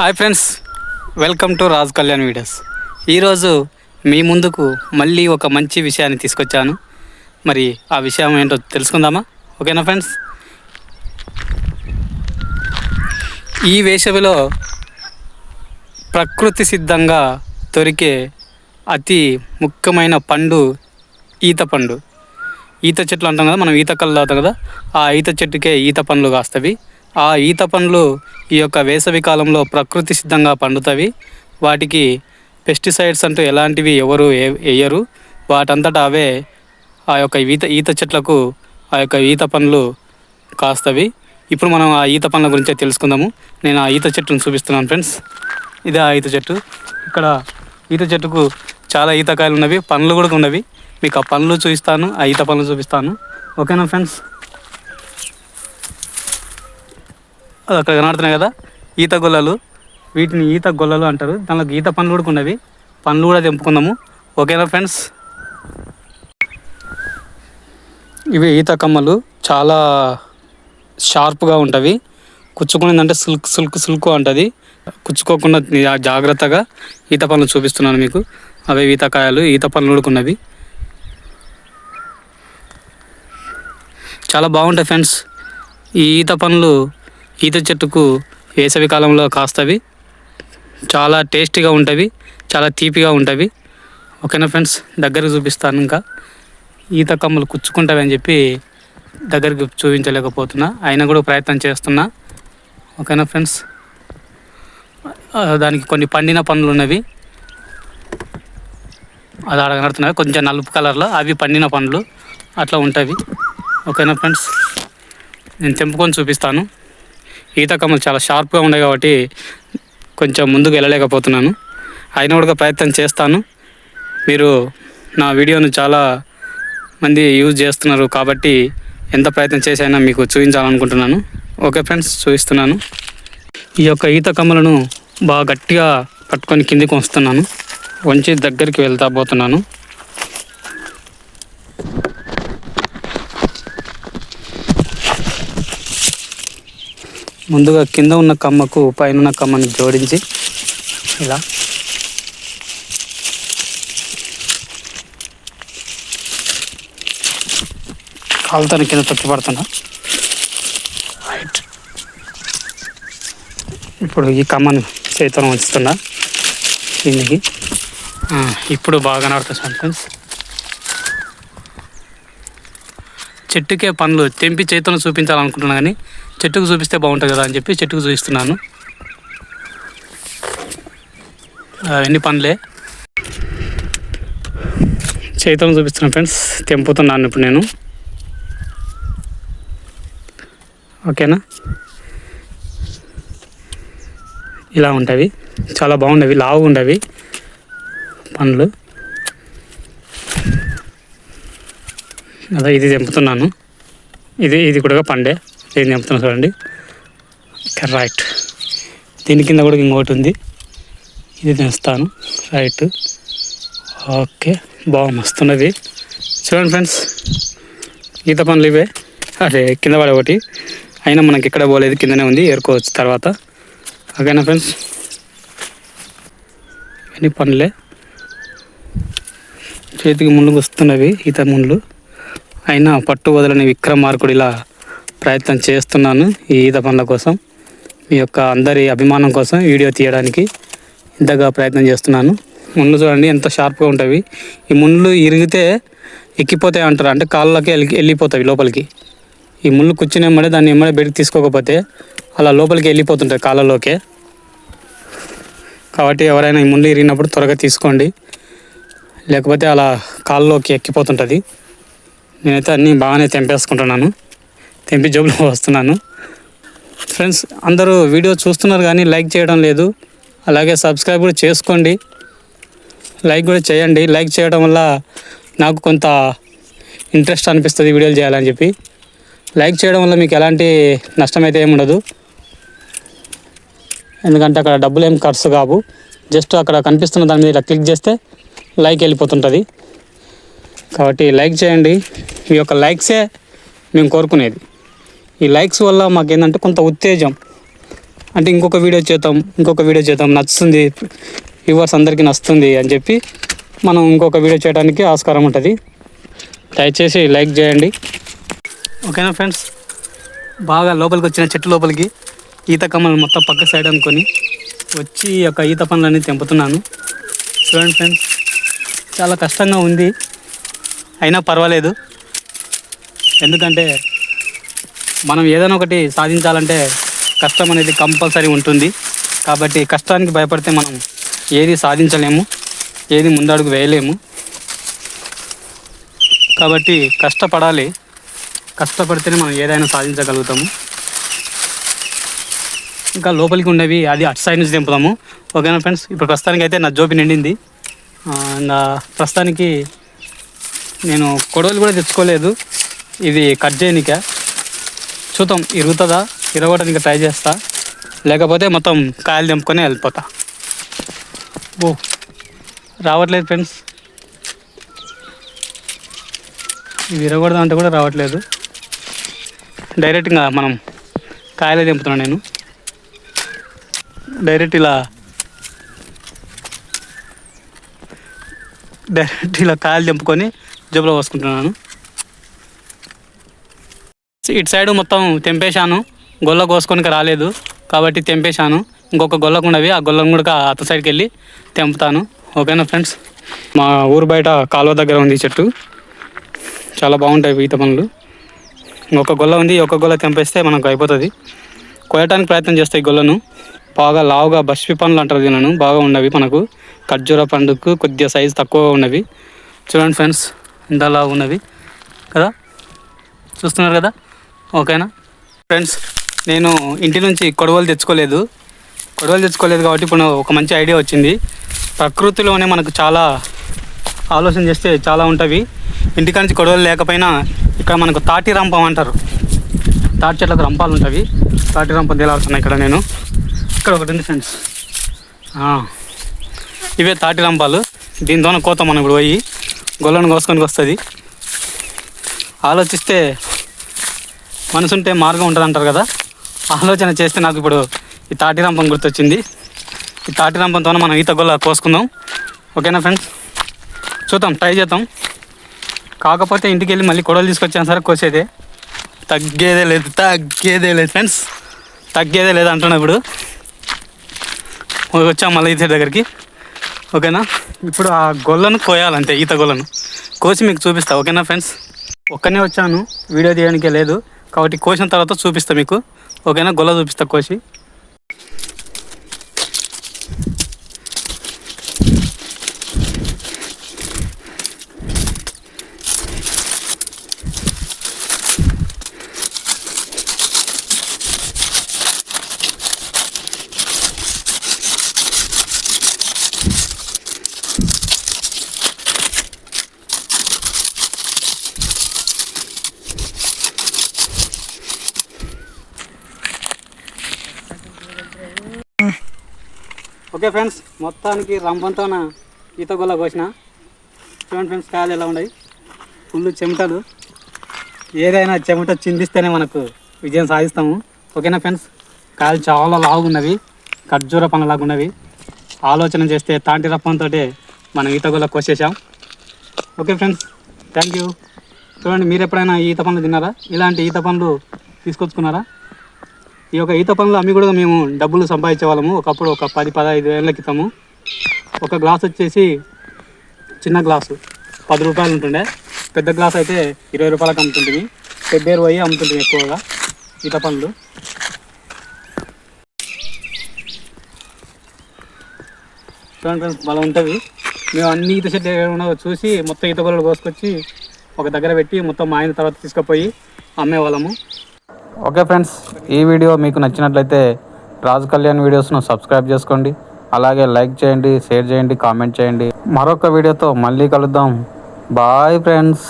Hi friends welcome to Raj Kalyan videos. ఈరోజు మీ ముందుకు మళ్ళీ ఒక మంచి విషయాన్ని తీసుకొచ్చాను. మరి ఆ విషయం ఏంటో తెలుసుకుందామా? ఓకేనా ఫ్రెండ్స్? ఈ వేసవిలో ప్రకృతి సిద్ధంగా దొరికే అతి ముఖ్యమైన పండు ఈత పండు. ఈత చెట్లు అంటాం కదా మనం ఈత కళ్ళు అవుతాం కదా ఆ ఈత చెట్టుకే ఈత పండ్లు కాస్తవి. ఆ ఈత పండ్లు ఈ యొక్క వేసవి కాలంలో ప్రకృతి సిద్ధంగా పండుతవి వాటికి పెస్టిసైడ్స్ అంటూ ఎలాంటివి ఎవరు వేయరు వాటంతటా అవే ఆ యొక్క ఈత ఈత చెట్లకు ఆ యొక్క ఈత పండ్లు కాస్తవి ఇప్పుడు మనం ఆ ఈత పండ్ల గురించే తెలుసుకుందాము. నేను ఆ ఈత చెట్టును చూపిస్తున్నాను ఫ్రెండ్స్. ఇదే ఆ ఈత చెట్టు. ఇక్కడ ఈత చెట్టుకు చాలా ఈతకాయలు ఉన్నవి పండ్లు కూడా ఉన్నవి. మీకు ఆ పండ్లు చూపిస్తాను ఆ ఈత పండ్లు చూపిస్తాను. ఓకేనా ఫ్రెండ్స్? అది అక్కడ కనబడుతున్నాయి కదా ఈత గొల్లలు. వీటిని ఈత గొల్లలు అంటారు. దానిలో ఈత పండ్లు కూడా ఉన్నవి పండ్లు కూడా తెంపుకుందాము. ఓకేనా ఫ్రెండ్స్? ఇవి ఈత కమ్మలు. చాలా షార్ప్గా ఉంటవి. కుచ్చుకునేదంటే సిల్క్ సిల్క్ సిల్క్ అంటుంది. కుచ్చుకోకుండా జాగ్రత్తగా ఈత పండ్లు చూపిస్తున్నాను మీకు. అవే ఈతకాయలు ఈత పండ్లు కూడా ఉన్నవి చాలా బాగుంటాయి ఫ్రెండ్స్. ఈ ఈత పండ్లు ఈత చెట్టుకు వేసవి కాలంలో కాస్తవి. చాలా టేస్టీగా ఉంటవి చాలా తీపిగా ఉంటవి. ఓకేనా ఫ్రెండ్స్? దగ్గరకు చూపిస్తాను ఇంకా. ఈత కమ్మలు కుచ్చుకుంటావి అని చెప్పి దగ్గరికి చూపించలేకపోతున్నా. అయినా కూడా ప్రయత్నం చేస్తున్నా. ఓకేనా ఫ్రెండ్స్? దానికి కొన్ని పండిన పండ్లు ఉన్నవి. అది అక్కడ కొంచెం నలుపు కలర్లో అవి పండిన పండ్లు అట్లా ఉంటాయి ఓకేనా ఫ్రెండ్స్? నేను తెంపుకొని చూపిస్తాను. ఈత కమ్మలు చాలా షార్ప్గా ఉన్నాయి కాబట్టి కొంచెం ముందుకు వెళ్ళలేకపోతున్నాను. అయినా కూడా ప్రయత్నం చేస్తాను. మీరు నా వీడియోను చాలా మంది యూజ్ చేస్తున్నారు కాబట్టి ఎంత ప్రయత్నం చేసైనా మీకు చూపించాలనుకుంటున్నాను. ఓకే ఫ్రెండ్స్ చూపిస్తున్నాను. ఈ యొక్క ఈత కమ్మలను బాగా గట్టిగా పట్టుకొని కిందికి వస్తున్నాను. వంచి దగ్గరికి వెళ్తా పోతున్నాను. ముందుగా కింద ఉన్న కమ్మకు పైన ఉన్న కమ్మని జోడించి ఇలా. కాలుతాను కింద తొక్కి పడుతున్నా. రైట్ ఇప్పుడు ఈ కమ్మను చేతితో ఉంచుతున్నా. కిందికి ఇప్పుడు బాగా నడుతుంది ఫ్రెండ్స్. చెట్టుకే పండ్లు తెంపి చేతను చూపించాలనుకుంటున్నా కానీ చెట్టుకు చూపిస్తే బాగుంటుంది కదా అని చెప్పి చెట్టుకు చూపిస్తున్నాను. ఎన్ని పండ్లే? చేతితో చూపిస్తున్నాను ఫ్రెండ్స్ తెంపుతున్నాను ఇప్పుడు నేను. ఓకేనా? ఇలా ఉంటాయి చాలా బాగుండవి లావుగా ఉండవి పండ్లు. అదే ఇది తెంపుతున్నాను. ఇది ఇది కూడా పండే. దీన్ని తెంపుతున్నాను చూడండి. రైట్. దీని కింద కూడా ఇంకోటి ఉంది. ఇది తెస్తాను. రైట్. ఓకే బాగా మస్తున్నది. చూడండి ఫ్రెండ్స్ ఈత పనులు ఇవే. అదే కింద పడే ఒకటి. అయినా మనకి ఇక్కడ పోలేదు కిందనే ఉంది ఏరుకోవచ్చు తర్వాత. ఓకేనా ఫ్రెండ్స్? ఇవన్నీ పనులే? చేతికి ముందుకు వస్తున్నవి ఈత ముండ్లు అయినా పట్టు వదలని విక్రమార్కుడిలా ప్రయత్నం చేస్తున్నాను ఈ ఈత పనుల కోసం. మీ యొక్క అందరి అభిమానం కోసం వీడియో తీయడానికి ఇంతగా ప్రయత్నం చేస్తున్నాను. ముళ్ళు చూడండి ఎంత షార్ప్గా ఉంటాయి ఈ ముళ్ళు ఇరిగితే ఎక్కిపోతాయి అంటారు. అంటే కాళ్ళకే వెళ్ళి వెళ్ళిపోతాయి లోపలికి. ఈ ముళ్ళు కూర్చునేమ్మడే దాన్ని ఎమ్మడే బయటకు తీసుకోకపోతే అలా లోపలికి వెళ్ళిపోతుంటాయి కాళ్ళలోకే. కాబట్టి ఎవరైనా ఈ ముళ్ళు ఇరిగినప్పుడు త్వరగా తీసుకోండి. లేకపోతే అలా కాళ్ళలోకి ఎక్కిపోతుంటుంది. నేనైతే అన్నీ బాగానే తెంపేసుకుంటున్నాను. తెంపి జబ్బులో వస్తున్నాను. ఫ్రెండ్స్ అందరూ వీడియో చూస్తున్నారు కానీ లైక్ చేయడం లేదు. అలాగే సబ్స్క్రైబ్ కూడా చేసుకోండి. లైక్ కూడా చేయండి. లైక్ చేయడం వల్ల నాకు కొంత ఇంట్రెస్ట్ అనిపిస్తుంది వీడియోలు చేయాలని చెప్పి. లైక్ చేయడం వల్ల మీకు ఎలాంటి నష్టం అయితే ఏమి ఉండదు. ఎందుకంటే అక్కడ డబ్బులు ఏం ఖర్చు కావు. జస్ట్ అక్కడ కనిపిస్తున్న దాని మీద ఇలా క్లిక్ చేస్తే లైక్ వెళ్ళిపోతుంటుంది. కాబట్టి లైక్ చేయండి. మీ యొక్క లైక్సే మేము కోరుకునేది. ఈ లైక్స్ వల్ల మాకు ఏంటంటే కొంత ఉత్తేజం. అంటే ఇంకొక వీడియో చేద్దాం ఇంకొక వీడియో చేద్దాం నచ్చుతుంది వ్యూవర్స్ అందరికీ నచ్చుతుంది అని చెప్పి మనం ఇంకొక వీడియో చేయడానికి ఆస్కారం ఉంటుంది. దయచేసి లైక్ చేయండి. ఓకేనా ఫ్రెండ్స్? బాగా లోపలికి వచ్చిన చెట్టు లోపలికి ఈత కమ్మలు మొత్తం పక్క సైడ్ అనుకొని వచ్చి ఈ యొక్క ఈత పనులన్నీ తెంపుతున్నాను. చూడండి ఫ్రెండ్స్ చాలా కష్టంగా ఉంది. అయినా పర్వాలేదు. ఎందుకంటే మనం ఏదైనా ఒకటి సాధించాలంటే కష్టం అనేది కంపల్సరీ ఉంటుంది. కాబట్టి కష్టానికి భయపడితే మనం ఏది సాధించలేము ఏది ముందడుగు వేయలేము. కాబట్టి కష్టపడాలి. కష్టపడితేనే మనం ఏదైనా సాధించగలుగుతాము. ఇంకా లోపలికి ఉండేవి అది అటు సైడ్ నుంచి దింపుదాము ఓకేనా ఫ్రెండ్స్? ఇప్పుడు ప్రస్తుతానికి అయితే నా జోబి నిండింది. నా ప్రస్తుతానికి నేను కొడవలు కూడా తెచ్చుకోలేదు. ఇది కట్ చేయనిక. చూద్దాం ఇరుగుతుందా ఇరగడానికి ట్రై చేస్తా. లేకపోతే మొత్తం కాయలు తెంపుకొని వెళ్ళిపోతా. ఓ రావట్లేదు ఫ్రెండ్స్. ఇది ఇరగకూడదు అంటే కూడా రావట్లేదు. డైరెక్ట్గా మనం కాయలే తెంపుతున్నాను నేను. డైరెక్ట్ ఇలా డైరెక్ట్ ఇలా కాయలు తెంపుకొని జబ్బులో పోసుకుంటున్నాను. ఇటు సైడ్ మొత్తం తెంపేశాను. గొల్ల కోసుకొని రాలేదు. కాబట్టి తెంపేశాను. ఇంకొక గొల్లకు ఉండవి ఆ గొల్లం కూడా అత సైడ్కి వెళ్ళి తెంపుతాను. ఓకేనా ఫ్రెండ్స్? మా ఊరు బయట కాలువ దగ్గర ఉంది చెట్టు. చాలా బాగుంటాయి ఈత పనులు. ఇంకొక గొల్ల ఉంది ఒక గొల్ల తెంపేస్తే మనకు అయిపోతుంది. కోయటానికి ప్రయత్నం చేస్తాయి గొల్లను. బాగా లావుగా బస్పి పండ్లు అంటారు తినను బాగా ఉన్నవి మనకు. ఖర్జూర పండుకు కొద్దిగా సైజు తక్కువగా ఉన్నవి. చూడండి ఫ్రెండ్స్. ఇంత ఉన్నవి. కదా? చూస్తున్నారు కదా? ఓకేనా? ఫ్రెండ్స్ నేను ఇంటి నుంచి కొడవలు తెచ్చుకోలేదు. కొడవలు తెచ్చుకోలేదు కాబట్టి ఇప్పుడు ఒక మంచి ఐడియా వచ్చింది. ప్రకృతిలోనే మనకు చాలా ఆలోచన చేస్తే చాలా ఉంటాయి ఇంటికాడ నుంచి కొడవలు లేకపోయినా ఇక్కడ మనకు తాటి రంపం అంటారు. తాటి చెట్లకు రంపాలు ఉంటాయి తాటి రంపం తేలాడుతున్నాయి ఇక్కడ నేను. ఇక్కడ ఒకటి ఉంది ఫ్రెండ్స్. ఇవే తాటి రంపాలు. దీనితోనే కోత మనం ఇప్పుడు పోయి గొల్లను కోసుకొని వస్తుంది. ఆలోచిస్తే మనసుంటే మార్గం ఉంటుంది అంటారు కదా. ఆలోచన చేస్తే నాకు ఇప్పుడు ఈ తాటి రంపం గుర్తొచ్చింది. ఈ తాటి రంపంతో మనం ఈత గొల్ల కోసుకుందాం. ఓకేనా ఫ్రెండ్స్? చూద్దాం ట్రై చేద్దాం. కాకపోతే ఇంటికి వెళ్ళి మళ్ళీ కొడవలు తీసుకొచ్చాను సరే కోసేదే. తగ్గేదే లేదు తగ్గేదే లేదు ఫ్రెండ్స్. తగ్గేదే లేదు అంటున్నా ఇప్పుడు. వచ్చాం మళ్ళీ ఈత దగ్గరికి. ఓకేనా? ఇప్పుడు ఆ గొల్లను కోయాలంతే ఈత గొల్లను. కోసి మీకు చూపిస్తా ఓకేనా ఫ్రెండ్స్? ఒక్కనే వచ్చాను వీడియో తీయడానికి లేదు. కాబట్టి కోసిన తర్వాత చూపిస్తా మీకు. ఓకేనా? గొల్ల చూపిస్తా కోసి. ఓకే ఫ్రెండ్స్ మొత్తానికి రంపంతోన ఈత గొల్ల కోసిన. చూడండి ఫ్రెండ్స్ కాయలు ఎలా ఉన్నాయి? ఫుల్ చెమటలు. ఏదైనా చెమట చిందిస్తేనే మనకు విజయం సాధిస్తాము. ఓకేనా ఫ్రెండ్స్? కాయలు చాలా లావుగున్నవి ఖర్జూర పనులాగా ఉన్నవి ఆలోచన చేస్తే తాంటి రప్పంతో మనం ఈత గొల్ల కోసేసాం ఓకే ఫ్రెండ్స్ థ్యాంక్ యూ చూడండి మీరు ఎప్పుడైనా ఈత పండ్లు తిన్నారా? ఇలాంటి ఈత పండ్లు తీసుకొచ్చుకున్నారా? ఈ యొక్క ఈత పనులు అమ్మి కూడా మేము డబ్బులు సంపాదించే వాళ్ళము ఒకప్పుడు ఒక పది పదహైదు ఏళ్ళ క్రితము. ఒక గ్లాస్ వచ్చేసి చిన్న గ్లాసు. పది రూపాయలు ఉంటుండే. పెద్ద గ్లాస్ అయితే ఇరవై రూపాయలకు అమ్ముతుంటుంది పెబ్బేరు పోయి అమ్ముతుంటుంది ఎక్కువగా ఈత పనులు. చూడండి బలం ఉంటుంది. మేము అన్ని ఈత చెట్లు ఏమైనా చూసి మొత్తం ఈత పనులు కోసుకొచ్చి ఒక దగ్గర పెట్టి మొత్తం మా ఆయన తర్వాత తీసుకుపోయి అమ్మేవాళ్ళము. ఓకే ఫ్రెండ్స్ ఈ వీడియో మీకు నచ్చినట్లయితే రాజు కళ్యాణ్ వీడియోస్ను సబ్స్క్రైబ్ చేసుకోండి. అలాగే లైక్ చేయండి షేర్ చేయండి కామెంట్ చేయండి. మరొక వీడియోతో మళ్ళీ కలుద్దాం. Bye friends.